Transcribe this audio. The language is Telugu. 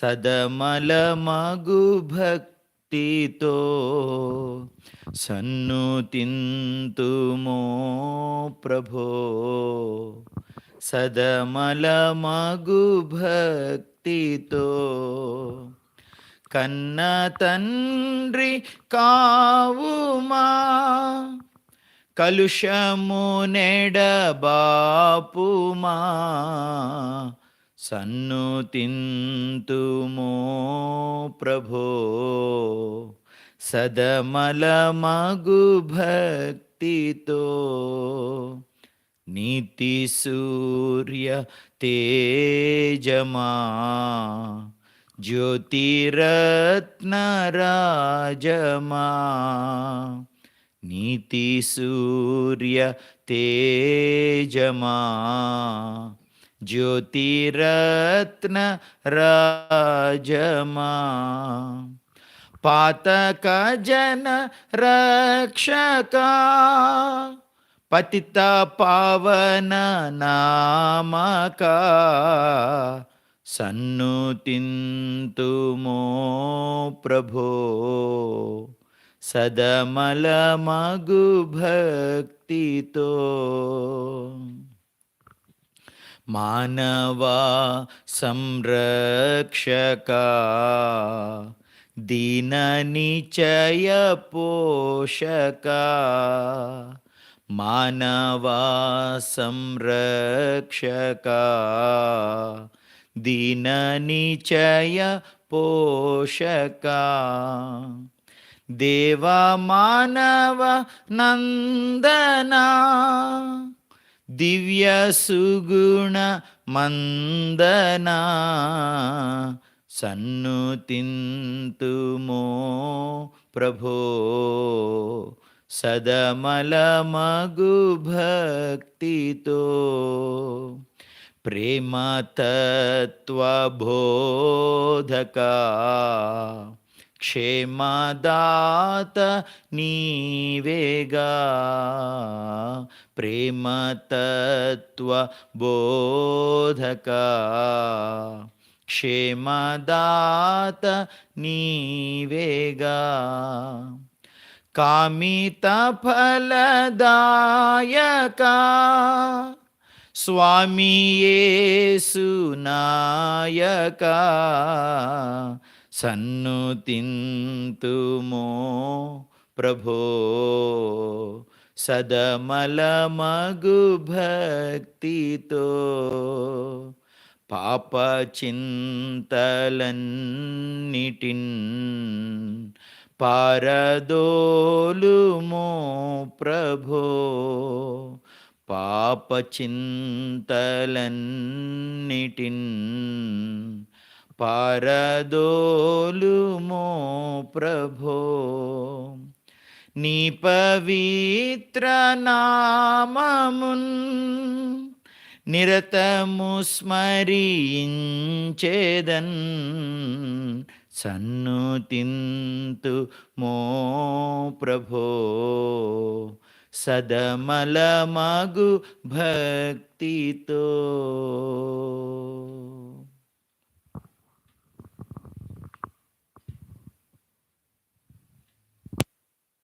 సదమలమగు భక్తితో సన్నుతింతుమో ప్రభో. సదమలమగు భక్తితో కన్న తండ్రి కావుమా? కలుషము నెడబాపుమా सन्नुतिन्तु मो प्रभो। सदमलमगुभक्तितो। नीतिसूर्य तेजमा। ज्योतिरत्नराजमा। नीतिसूर्य तेजमा। జ్యోతిరత్న రాజమా. పాతక జన రక్షక. పతిత పావన నామక. సన్ను తింతుమో ప్రభో. సదమలమగు భక్తితో. मानवा संरक्षका दीननिचयपोषका मानवा संरक्षका दीननिचयपोषका। देवा मानव नन्दना దివ్య సుగుణ మందనా సన్ను తింతుమో ప్రభో సదమలమగు భక్తితో ప్రేమతత్వబోధకా క్షేమదాత నీవేగా. ప్రేమతత్వ బోధక. క్షేమదాత నీవేగా. కామిత ఫలదాయక స్వామి యేసునాయక సన్ను తింతుమో ప్రభో సదమలమగు భక్తితో పాప చింతలన్నిటిన్ పారదోలుమో ప్రభో పాప చింతలన్నిటిన్ పారదోలుమో ప్రభో నీ పవిత్ర నామమున్ నిరతము స్మరించేదన్ సన్ను తింతు మో ప్రభో. సదమలమగు భక్తితో